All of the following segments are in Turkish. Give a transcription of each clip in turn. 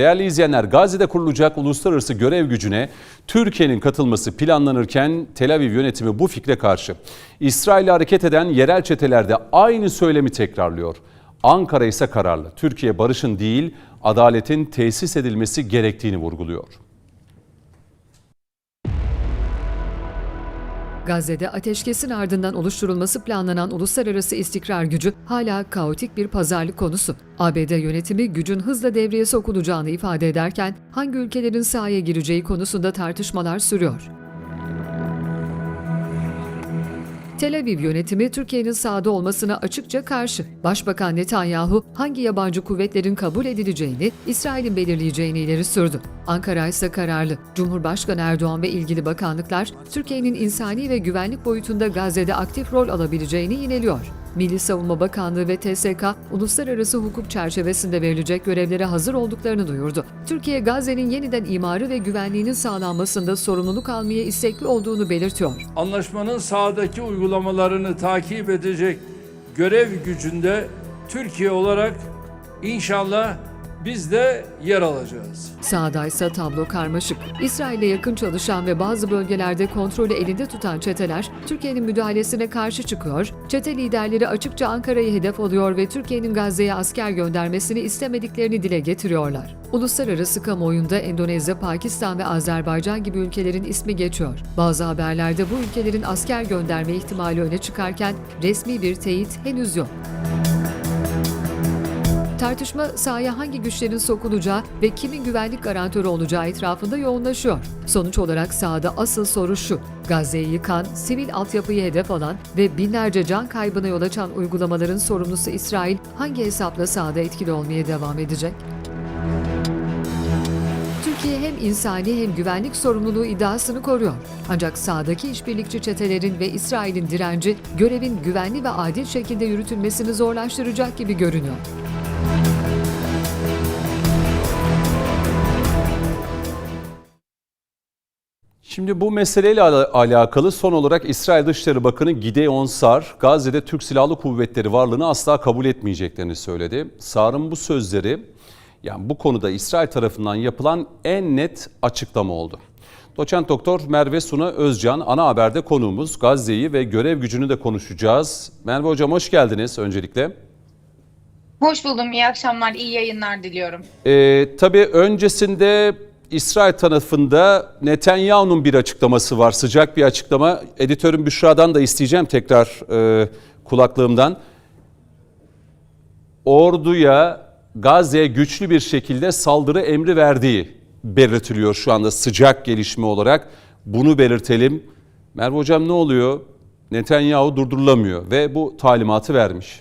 Değerli izleyenler, Gazze'de kurulacak uluslararası görev gücüne Türkiye'nin katılması planlanırken Tel Aviv yönetimi bu fikre karşı. İsrail'e hareket eden yerel çetelerde aynı söylemi tekrarlıyor. Ankara ise kararlı. Türkiye barışın değil, adaletin tesis edilmesi gerektiğini vurguluyor. Gazze'de ateşkesin ardından oluşturulması planlanan uluslararası istikrar gücü hala kaotik bir pazarlık konusu. ABD yönetimi gücün hızla devreye sokulacağını ifade ederken hangi ülkelerin sahaya gireceği konusunda tartışmalar sürüyor. Tel Aviv yönetimi Türkiye'nin sahada olmasına açıkça karşı. Başbakan Netanyahu hangi yabancı kuvvetlerin kabul edileceğini, İsrail'in belirleyeceğini ileri sürdü. Ankara ise kararlı. Cumhurbaşkanı Erdoğan ve ilgili bakanlıklar Türkiye'nin insani ve güvenlik boyutunda Gazze'de aktif rol alabileceğini yineliyor. Milli Savunma Bakanlığı ve TSK, uluslararası hukuk çerçevesinde verilecek görevlere hazır olduklarını duyurdu. Türkiye, Gazze'nin yeniden imarı ve güvenliğinin sağlanmasında sorumluluk almaya istekli olduğunu belirtiyor. anlaşmanın sahadaki uygulamalarını takip edecek görev gücünde Türkiye olarak inşallah biz de yer alacağız. Sağda ise tablo karmaşık. İsrail'e yakın çalışan ve bazı bölgelerde kontrolü elinde tutan çeteler Türkiye'nin müdahalesine karşı çıkıyor, çete liderleri açıkça Ankara'yı hedef alıyor ve Türkiye'nin Gazze'ye asker göndermesini istemediklerini dile getiriyorlar. Uluslararası kamuoyunda Endonezya, Pakistan ve Azerbaycan gibi ülkelerin ismi geçiyor. Bazı haberlerde bu ülkelerin asker gönderme ihtimali öne çıkarken resmi bir teyit henüz yok. Tartışma sahaya hangi güçlerin sokulacağı ve kimin güvenlik garantörü olacağı etrafında yoğunlaşıyor. Sonuç olarak sahada asıl soru şu. Gazze'yi yıkan, sivil altyapıyı hedef alan ve binlerce can kaybına yol açan uygulamaların sorumlusu İsrail hangi hesapla sahada etkili olmaya devam edecek? Türkiye hem insani hem güvenlik sorumluluğu iddiasını koruyor. Ancak sahadaki işbirlikçi çetelerin ve İsrail'in direnci görevin güvenli ve adil şekilde yürütülmesini zorlaştıracak gibi görünüyor. Şimdi bu meseleyle ala- alakalı son olarak İsrail Dışişleri Bakanı Gideon Sar, Gazze'de Türk Silahlı Kuvvetleri varlığını asla kabul etmeyeceklerini söyledi. Sar'ın bu sözleri yani bu konuda İsrail tarafından yapılan en net açıklama oldu. Doçent Doktor Merve Suna Özcan ana haberde konuğumuz Gazze'yi ve görev gücünü de konuşacağız. Merve Hocam hoş geldiniz öncelikle. Hoş buldum. İyi akşamlar, iyi yayınlar diliyorum. Ee, tabii öncesinde İsrail tarafında Netanyahu'nun bir açıklaması var. Sıcak bir açıklama. Editörüm Büşra'dan da isteyeceğim tekrar e, kulaklığımdan. Orduya Gazze'ye güçlü bir şekilde saldırı emri verdiği belirtiliyor şu anda sıcak gelişme olarak. Bunu belirtelim. Merve Hocam ne oluyor? Netanyahu durdurulamıyor ve bu talimatı vermiş.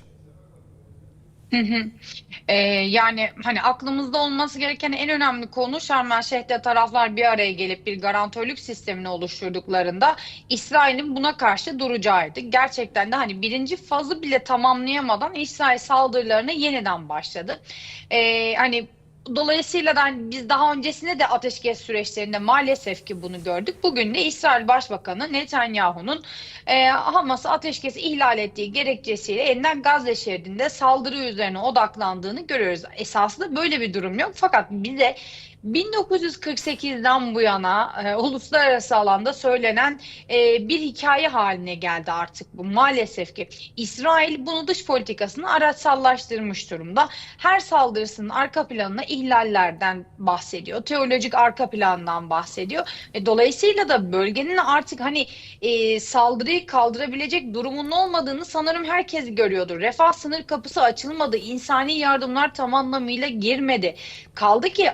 Ee, yani hani aklımızda olması gereken en önemli konu Şarm El Şeyh'te taraflar bir araya gelip bir garantörlük sistemini oluşturduklarında İsrail'in buna karşı duracağıydı. Gerçekten de hani birinci fazı bile tamamlayamadan İsrail saldırılarına yeniden başladı. Ee, hani Dolayısıyla da hani biz daha öncesinde de ateşkes süreçlerinde maalesef ki bunu gördük. Bugün de İsrail Başbakanı Netanyahu'nun e, Hamas'ı ateşkesi ihlal ettiği gerekçesiyle yeniden Gazze şeridinde saldırı üzerine odaklandığını görüyoruz. Esasında böyle bir durum yok. Fakat bize 1948'den bu yana e, uluslararası alanda söylenen e, bir hikaye haline geldi artık bu. Maalesef ki İsrail bunu dış politikasını araçsallaştırmış durumda. Her saldırısının arka planına ihlallerden bahsediyor. Teolojik arka plandan bahsediyor. Ve dolayısıyla da bölgenin artık hani e, saldırıyı kaldırabilecek durumunun olmadığını sanırım herkes görüyordur. Refah sınır kapısı açılmadı. İnsani yardımlar tam anlamıyla girmedi. Kaldı ki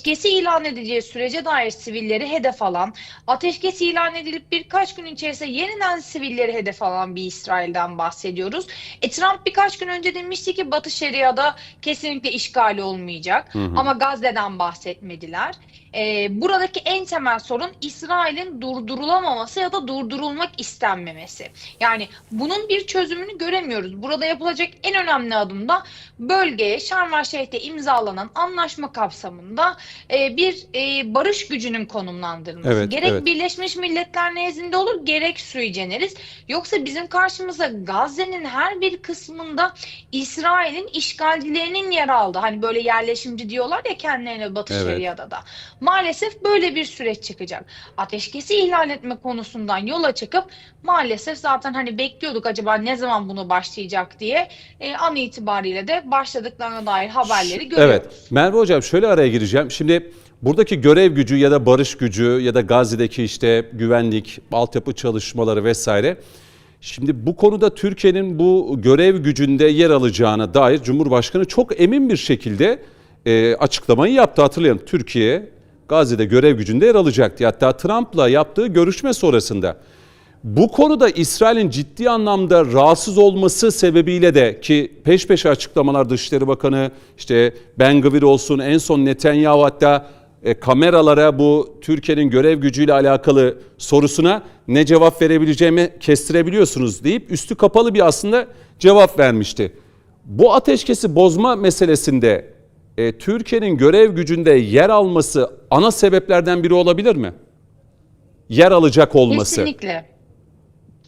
ateşkesi ilan edeceği sürece dair sivilleri hedef alan, ateşkes ilan edilip birkaç gün içerisinde yeniden sivilleri hedef alan bir İsrail'den bahsediyoruz. E, Trump birkaç gün önce demişti ki Batı Şeria'da kesinlikle işgali olmayacak. Ama Gazze'den bahsetmediler. E, buradaki en temel sorun İsrail'in durdurulamaması ya da durdurulmak istenmemesi. Yani bunun bir çözümünü göremiyoruz. Burada yapılacak en önemli adım da bölgeye Şarm El imzalanan anlaşma kapsamında e, bir e, barış gücünün konumlandırılması. Evet, gerek evet. Birleşmiş Milletler nezdinde olur gerek sui generis. Yoksa bizim karşımıza Gazze'nin her bir kısmında İsrail'in işgalcilerinin yer aldığı hani böyle yerleşimci diyorlar ya kendilerine Batı Evet. Şeria'da da. Maalesef böyle bir süreç çıkacak. Ateşkesi ihlal etme konusundan yola çıkıp maalesef zaten hani bekliyorduk acaba ne zaman bunu başlayacak diye e, an itibariyle de başladıklarına dair haberleri görüyoruz. Evet. Merve Hocam şöyle araya gireceğim. Şimdi buradaki görev gücü ya da barış gücü ya da Gazze'deki işte güvenlik, altyapı çalışmaları vesaire. Şimdi bu konuda Türkiye'nin bu görev gücünde yer alacağına dair Cumhurbaşkanı çok emin bir şekilde e, açıklamayı yaptı. Hatırlayın Türkiye Gazze'de görev gücünde yer alacaktı. Hatta Trump'la yaptığı görüşme sonrasında. Bu konuda İsrail'in ciddi anlamda rahatsız olması sebebiyle de ki peş peşe açıklamalar Dışişleri Bakanı işte Ben Gvir olsun en son Netanyahu hatta e, kameralara bu Türkiye'nin görev gücüyle alakalı sorusuna ne cevap verebileceğimi kestirebiliyorsunuz deyip üstü kapalı bir aslında cevap vermişti. Bu ateşkesi bozma meselesinde e, Türkiye'nin görev gücünde yer alması ana sebeplerden biri olabilir mi? Yer alacak olması. Kesinlikle.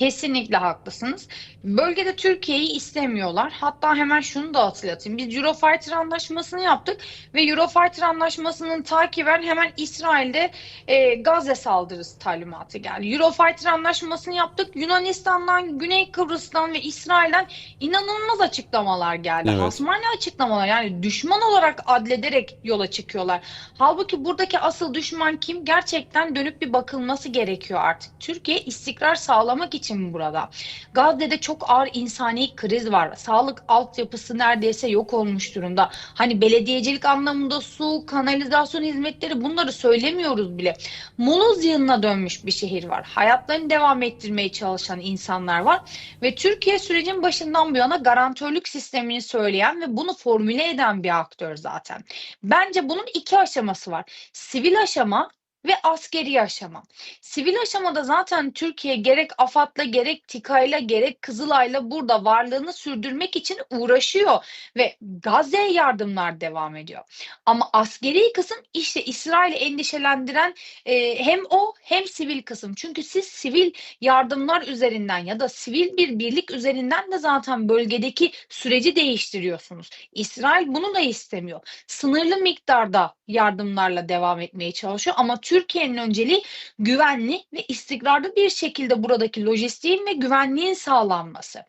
Kesinlikle haklısınız. Bölgede Türkiye'yi istemiyorlar. Hatta hemen şunu da hatırlatayım. Biz Eurofighter anlaşmasını yaptık ve Eurofighter anlaşmasının takiben hemen İsrail'de e, Gazze saldırısı talimatı geldi. Eurofighter anlaşmasını yaptık. Yunanistan'dan, Güney Kıbrıs'tan ve İsrail'den inanılmaz açıklamalar geldi. Evet. Hasmane açıklamalar yani düşman olarak adlederek yola çıkıyorlar. Halbuki buradaki asıl düşman kim? Gerçekten dönüp bir bakılması gerekiyor artık. Türkiye istikrar sağlamak için burada. Gazze'de çok ağır insani kriz var. Sağlık altyapısı neredeyse yok olmuş durumda. Hani belediyecilik anlamında su, kanalizasyon hizmetleri bunları söylemiyoruz bile. Moloz yığınına dönmüş bir şehir var. Hayatlarını devam ettirmeye çalışan insanlar var. Ve Türkiye sürecin başından bu yana garantörlük sistemini söyleyen ve bunu formüle eden bir aktör zaten. Bence bunun iki aşaması var. Sivil aşama ve askeri aşama. Sivil aşamada zaten Türkiye gerek AFAD'la gerek TİKA'yla gerek Kızılay'la burada varlığını sürdürmek için uğraşıyor ve Gazze'ye yardımlar devam ediyor. Ama askeri kısım işte İsrail'i endişelendiren e, hem o hem sivil kısım. Çünkü siz sivil yardımlar üzerinden ya da sivil bir birlik üzerinden de zaten bölgedeki süreci değiştiriyorsunuz. İsrail bunu da istemiyor. Sınırlı miktarda yardımlarla devam etmeye çalışıyor ama Türkiye'nin önceliği güvenli ve istikrarlı bir şekilde buradaki lojistiğin ve güvenliğin sağlanması.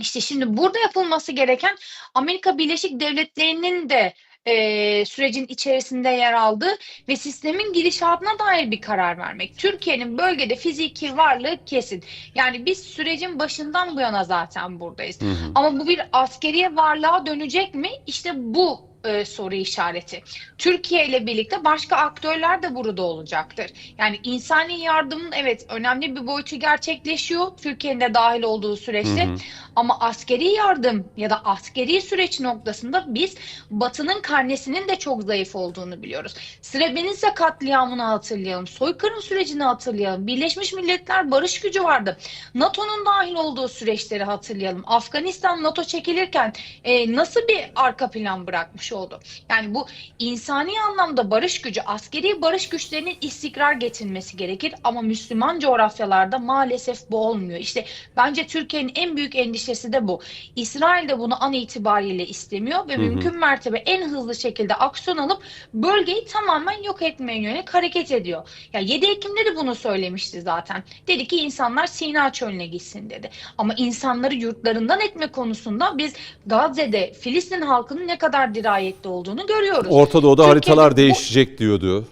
İşte şimdi burada yapılması gereken Amerika Birleşik Devletleri'nin de eee, sürecin içerisinde yer aldığı ve sistemin gidişatına dair bir karar vermek. Türkiye'nin bölgede fiziki varlığı kesin. Yani biz sürecin başından bu yana zaten buradayız. Hı hı. Ama bu bir askeriye varlığa dönecek mi? İşte bu e, soru işareti. Türkiye ile birlikte başka aktörler de burada olacaktır. Yani insani yardımın evet önemli bir boyutu gerçekleşiyor Türkiye'nin de dahil olduğu süreçte. Hı hı. Ama askeri yardım ya da askeri süreç noktasında biz Batı'nın karnesinin de çok zayıf olduğunu biliyoruz. Srebrenica katliamını hatırlayalım. Soykırım sürecini hatırlayalım. Birleşmiş Milletler Barış Gücü vardı. NATO'nun dahil olduğu süreçleri hatırlayalım. Afganistan NATO çekilirken e, nasıl bir arka plan bırakmış oldu? Yani bu insani anlamda barış gücü, askeri barış güçlerinin istikrar getirmesi gerekir ama Müslüman coğrafyalarda maalesef bu olmuyor. İşte bence Türkiye'nin en büyük endişesi de bu. İsrail de bunu an itibariyle istemiyor ve hı. mümkün mertebe en hızlı şekilde aksiyon alıp bölgeyi tamamen yok etmeye yönelik hareket ediyor. Ya 7 Ekim'de de bunu söylemişti zaten. Dedi ki insanlar Sina çölüne gitsin dedi. Ama insanları yurtlarından etme konusunda biz Gazze'de Filistin halkının ne kadar dirayetli olduğunu görüyoruz. Orta Doğu'da Türkiye'de haritalar değişecek diyordu.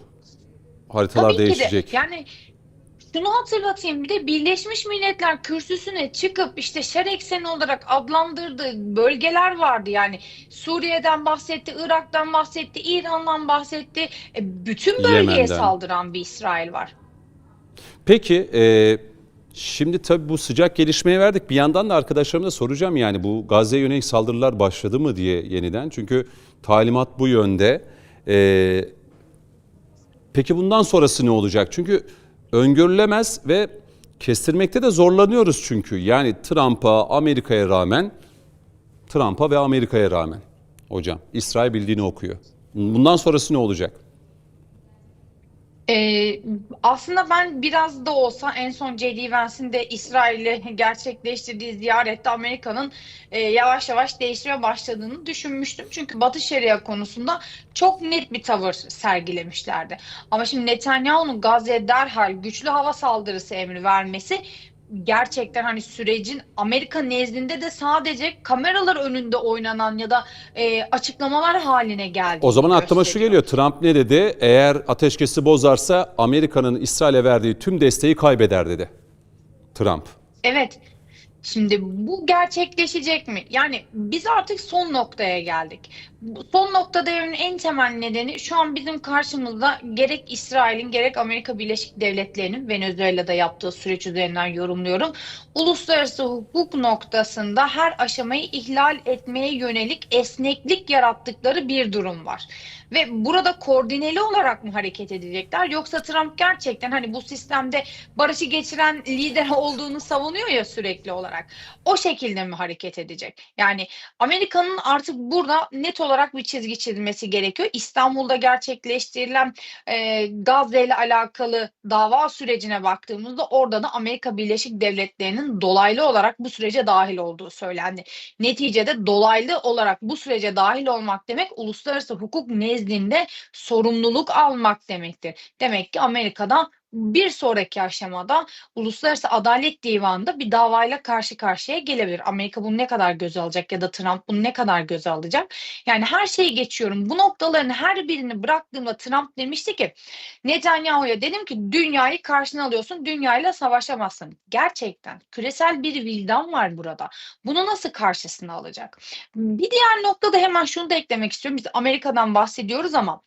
Haritalar Tabii ki de. değişecek. Yani şunu hatırlatayım bir de Birleşmiş Milletler kürsüsüne çıkıp işte şer ekseni olarak adlandırdığı bölgeler vardı. Yani Suriye'den bahsetti, Irak'tan bahsetti, İran'dan bahsetti. E, bütün bölgeye Yemen'den. saldıran bir İsrail var. Peki e, şimdi tabii bu sıcak gelişmeye verdik. Bir yandan da arkadaşlarıma da soracağım yani bu Gazze'ye yönelik saldırılar başladı mı diye yeniden. Çünkü talimat bu yönde. E, peki bundan sonrası ne olacak? Çünkü öngörülemez ve kestirmekte de zorlanıyoruz çünkü. Yani Trump'a, Amerika'ya rağmen, Trump'a ve Amerika'ya rağmen hocam İsrail bildiğini okuyor. Bundan sonrası ne olacak? Ee, aslında ben biraz da olsa en son J.D. Vance'in de İsrail'e gerçekleştirdiği ziyarette Amerika'nın e, yavaş yavaş değişmeye başladığını düşünmüştüm. Çünkü Batı Şeria konusunda çok net bir tavır sergilemişlerdi. Ama şimdi Netanyahu'nun Gazze'ye derhal güçlü hava saldırısı emri vermesi gerçekten hani sürecin Amerika nezdinde de sadece kameralar önünde oynanan ya da e, açıklamalar haline geldi. O zaman aklıma şu geliyor. Trump ne dedi? Eğer ateşkesi bozarsa Amerika'nın İsrail'e verdiği tüm desteği kaybeder dedi. Trump. Evet. Şimdi bu gerçekleşecek mi? Yani biz artık son noktaya geldik. Son noktada evrenin en temel nedeni şu an bizim karşımızda gerek İsrail'in gerek Amerika Birleşik Devletleri'nin Venezuela'da yaptığı süreç üzerinden yorumluyorum. Uluslararası hukuk noktasında her aşamayı ihlal etmeye yönelik esneklik yarattıkları bir durum var. Ve burada koordineli olarak mı hareket edecekler yoksa Trump gerçekten hani bu sistemde barışı geçiren lider olduğunu savunuyor ya sürekli olarak. O şekilde mi hareket edecek? Yani Amerika'nın artık burada net olarak bir çizgi çizmesi gerekiyor. İstanbul'da gerçekleştirilen e, Gazze ile alakalı dava sürecine baktığımızda orada da Amerika Birleşik Devletleri'nin dolaylı olarak bu sürece dahil olduğu söylendi. Neticede dolaylı olarak bu sürece dahil olmak demek uluslararası hukuk nezdinde sorumluluk almak demektir. Demek ki Amerika'da bir sonraki aşamada Uluslararası Adalet Divanı'nda bir davayla karşı karşıya gelebilir. Amerika bunu ne kadar göze alacak ya da Trump bunu ne kadar göze alacak? Yani her şeyi geçiyorum. Bu noktaların her birini bıraktığımda Trump demişti ki Netanyahu'ya dedim ki dünyayı karşına alıyorsun, dünyayla savaşamazsın. Gerçekten küresel bir vicdan var burada. Bunu nasıl karşısına alacak? Bir diğer noktada hemen şunu da eklemek istiyorum. Biz Amerika'dan bahsediyoruz ama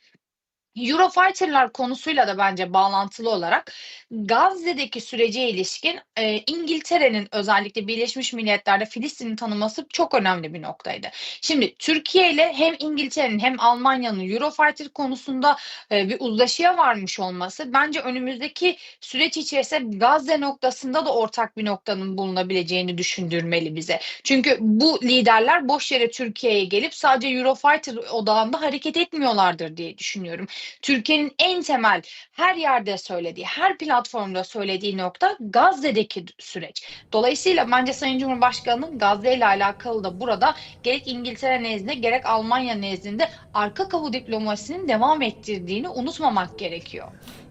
Eurofighter'lar konusuyla da bence bağlantılı olarak Gazze'deki sürece ilişkin e, İngiltere'nin özellikle Birleşmiş Milletler'de Filistin'i tanıması çok önemli bir noktaydı. Şimdi Türkiye ile hem İngiltere'nin hem Almanya'nın Eurofighter konusunda e, bir uzlaşıya varmış olması bence önümüzdeki süreç içerisinde Gazze noktasında da ortak bir noktanın bulunabileceğini düşündürmeli bize. Çünkü bu liderler boş yere Türkiye'ye gelip sadece Eurofighter odağında hareket etmiyorlardır diye düşünüyorum. Türkiye'nin en temel her yerde söylediği, her platformda söylediği nokta Gazze'deki süreç. Dolayısıyla bence Sayın Cumhurbaşkanı'nın Gazze ile alakalı da burada gerek İngiltere nezdinde gerek Almanya nezdinde arka kapı diplomasinin devam ettirdiğini unutmamak gerekiyor.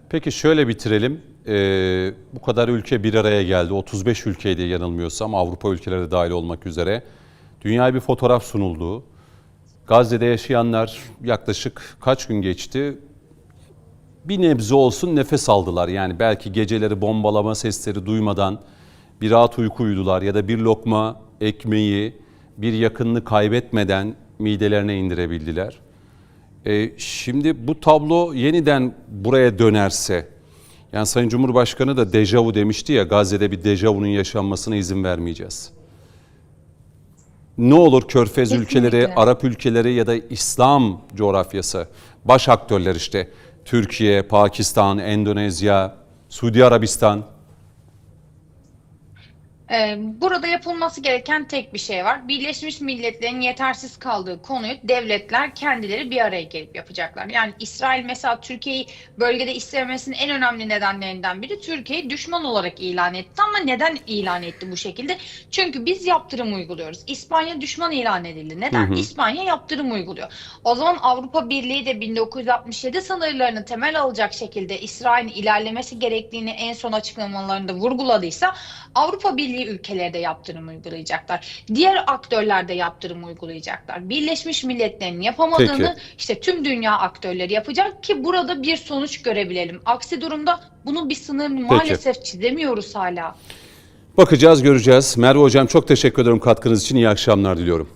Peki şöyle bitirelim. Ee, bu kadar ülke bir araya geldi. 35 ülkeydi yanılmıyorsam Avrupa ülkeleri dahil olmak üzere. Dünyaya bir fotoğraf sunuldu. Gazze'de yaşayanlar yaklaşık kaç gün geçti? Bir nebze olsun nefes aldılar. Yani belki geceleri bombalama sesleri duymadan bir rahat uyku uyudular ya da bir lokma ekmeği bir yakınını kaybetmeden midelerine indirebildiler. E, şimdi bu tablo yeniden buraya dönerse, yani Sayın Cumhurbaşkanı da dejavu demişti ya, Gazze'de bir dejavunun yaşanmasına izin vermeyeceğiz. Ne olur Körfez Kesinlikle. ülkeleri, Arap ülkeleri ya da İslam coğrafyası, baş aktörler işte, Türkiye, Pakistan, Endonezya, Suudi Arabistan, Burada yapılması gereken tek bir şey var. Birleşmiş Milletler'in yetersiz kaldığı konuyu devletler kendileri bir araya gelip yapacaklar. Yani İsrail mesela Türkiye'yi bölgede istememesinin en önemli nedenlerinden biri Türkiye'yi düşman olarak ilan etti. Ama neden ilan etti bu şekilde? Çünkü biz yaptırım uyguluyoruz. İspanya düşman ilan edildi. Neden? Hı hı. İspanya yaptırım uyguluyor. O zaman Avrupa Birliği de 1967 sınırlarını temel alacak şekilde İsrail'in ilerlemesi gerektiğini en son açıklamalarında vurguladıysa Avrupa Birliği ülkeleri de yaptırım uygulayacaklar. Diğer aktörler de yaptırım uygulayacaklar. Birleşmiş Milletler'in yapamadığını Peki. işte tüm dünya aktörleri yapacak ki burada bir sonuç görebilelim. Aksi durumda bunun bir sınırını maalesef çizemiyoruz hala. Bakacağız, göreceğiz. Merve Hocam çok teşekkür ederim katkınız için. İyi akşamlar diliyorum.